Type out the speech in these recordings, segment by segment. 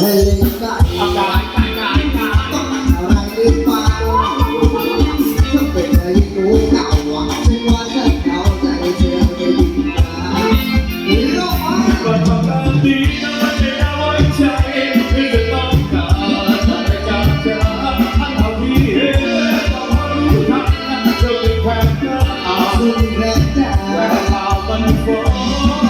ให้เล่นได้อากาศอากาศอากาศต้องอะไรหรือเปล่าถ้าเป็นไอ้หนูเก่าฉันว่าฉันเอาใจเธอไปดีกว่าหรือโลกก็ทำแบบนี้นะไม่ได้เอาไว้ใจไม่ได้ต้องการอะไรจากเธอถ้าเราที่เห็นก็รู้ทันเธอเป็นแฟนเธออาคุณแค่ใจแววตามันฟ้อง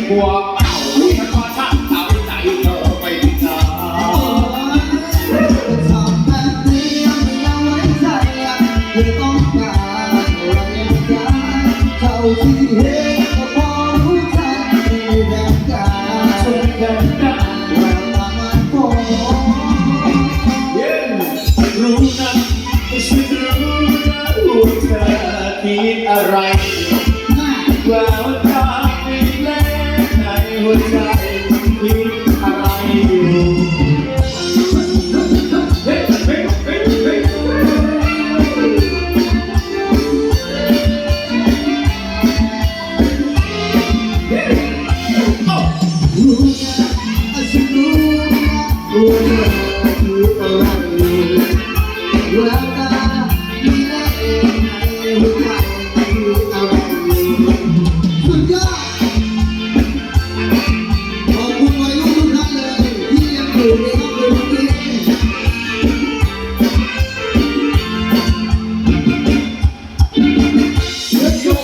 ปืนไปยิงผัวเอ้าฉันว่าถ้าเอาใจเธอไปดีนาทำแบบนี้ไม่เอาไว้ใจเธอต้องการอะไรกันเท่าที่เห็นก็พอรู้ใจในแบบกาช่วยกันนะแววตามันฟ้องเย้รู้นะฉันรู้นะว่าเธอคิดอะไรแววตาไม่เล่น ในหัวใจคิดอะไรอยู่เฮ้เฮ้เฮ้เฮ้รู้ฉันรู้ว่าเธอคิดอะไรอยู่แวว ด